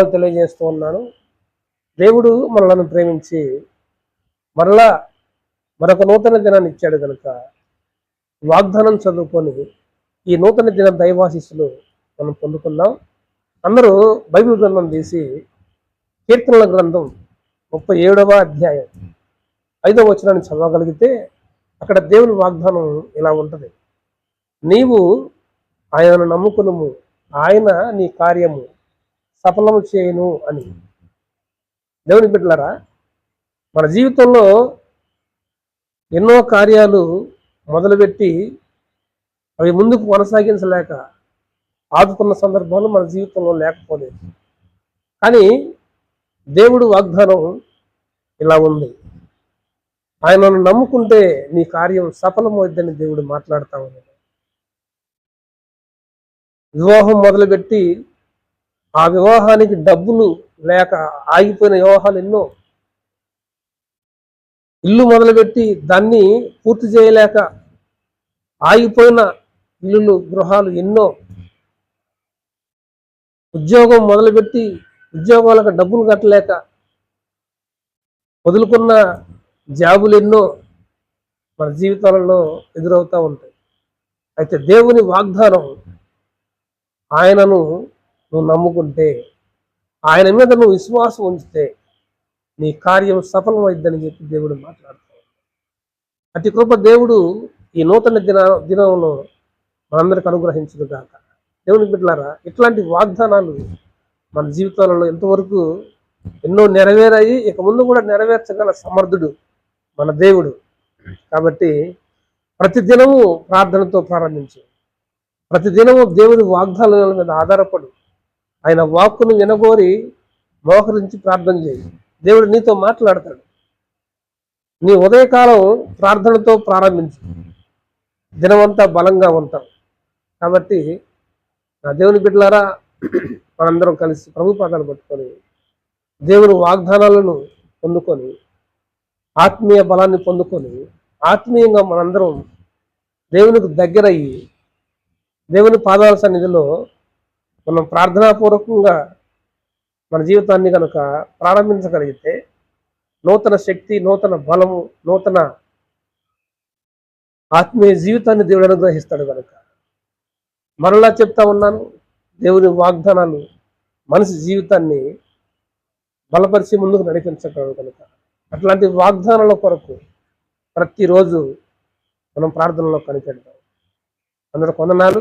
ధన్యవాదాలు తెలియజేస్తూ ఉన్నాను. దేవుడు మనలను ప్రేమించి మరలా మరొక నూతన దినాన్ని ఇచ్చాడు కనుక వాగ్దానం చదువుకొని ఈ నూతన దిన దైవాశిస్సులు మనం పొందుకుందాం. అందరూ బైబిల్ గ్రంథం తీసి కీర్తనల గ్రంథం ముప్పై ఏడవ అధ్యాయం ఐదవ వచనాన్ని చదవగలిగితే అక్కడ దేవుని వాగ్దానం ఇలా ఉంటుంది. నీవు ఆయనను నమ్ముకును ఆయన నీ కార్యము. సఫలము చేయను అని. దేవుని బిడ్డలారా మన జీవితంలో ఎన్నో కార్యాలు మొదలుపెట్టి అవి ముందుకు కొనసాగించలేక ఆదుకున్న సందర్భాలు మన జీవితంలో లేకపోలేదు. కానీ దేవుడు వాగ్దానం ఇలా ఉంది. ఆయనను నమ్ముకుంటే నీ కార్యం సఫలమవుద్దని దేవుడు మాట్లాడుతా ఉన్నాడు. వివాహం మొదలుపెట్టి ఆ వివాహానికి డబ్బులు లేక ఆగిపోయిన వివాహాలు ఎన్నో. ఇల్లు మొదలుపెట్టి దాన్ని పూర్తి చేయలేక ఆగిపోయిన ఇల్లులు గృహాలు ఎన్నో. ఉద్యోగం మొదలుపెట్టి ఉద్యోగాలకు డబ్బులు కట్టలేక వదులుకున్న జాబులు ఎన్నో మన జీవితాలలో ఎదురవుతూ ఉంటాయి. అయితే దేవుని వాగ్దానం ఆయనను నువ్వు నమ్ముకుంటే ఆయన మీద నువ్వు విశ్వాసం ఉంచితే నీ కార్యం సఫలమైద్దని చెప్పి దేవుడు మాట్లాడుతాడు అతి కృప దేవుడు ఈ నూతన దిన దినంలో మనందరికి అనుగ్రహించదు కాక దేవునికి బిడ్డలారా ఇట్లాంటి వాగ్దానాలు మన జీవితాలలో ఎంతవరకు ఎన్నో నెరవేరాయి ఇక ముందు కూడా నెరవేర్చగల సమర్థుడు మన దేవుడు. కాబట్టి ప్రతి దినము ప్రార్థనతో ప్రారంభించు. ప్రతి దినము దేవుని వాగ్దానాల మీద ఆధారపడు. ఆయన వాక్కును వినగోరి మోహరించి ప్రార్థన చేయి. దేవుడు నీతో మాట్లాడతాడు. నీ ఉదయకాలం ప్రార్థనతో ప్రారంభించు. దినమంతా బలంగా ఉంటాం కాబట్టి నా దేవుని బిడ్డలారా మనందరం కలిసి ప్రభు పాదాలు పట్టుకొని దేవుని వాగ్దానాలను పొందుకొని ఆత్మీయ బలాన్ని పొందుకొని ఆత్మీయంగా మనందరం దేవునికి దగ్గరయ్యి దేవుని పాదాల సన్నిధిలో మనం ప్రార్థనాపూర్వకంగా మన జీవితాన్ని కనుక ప్రారంభించగలిగితే నూతన శక్తి నూతన బలము నూతన ఆత్మీయ జీవితాన్ని దేవుడు అనుగ్రహిస్తాడు కనుక మరలా చెప్తా ఉన్నాను దేవుని వాగ్దానాలు మనిషి జీవితాన్ని బలపరిచి ముందుకు నడిపించగలడు కనుక అట్లాంటి వాగ్దానాల కొరకు ప్రతిరోజు మనం ప్రార్థనలో కనిపెడతాం. అందరూ కొందనాలు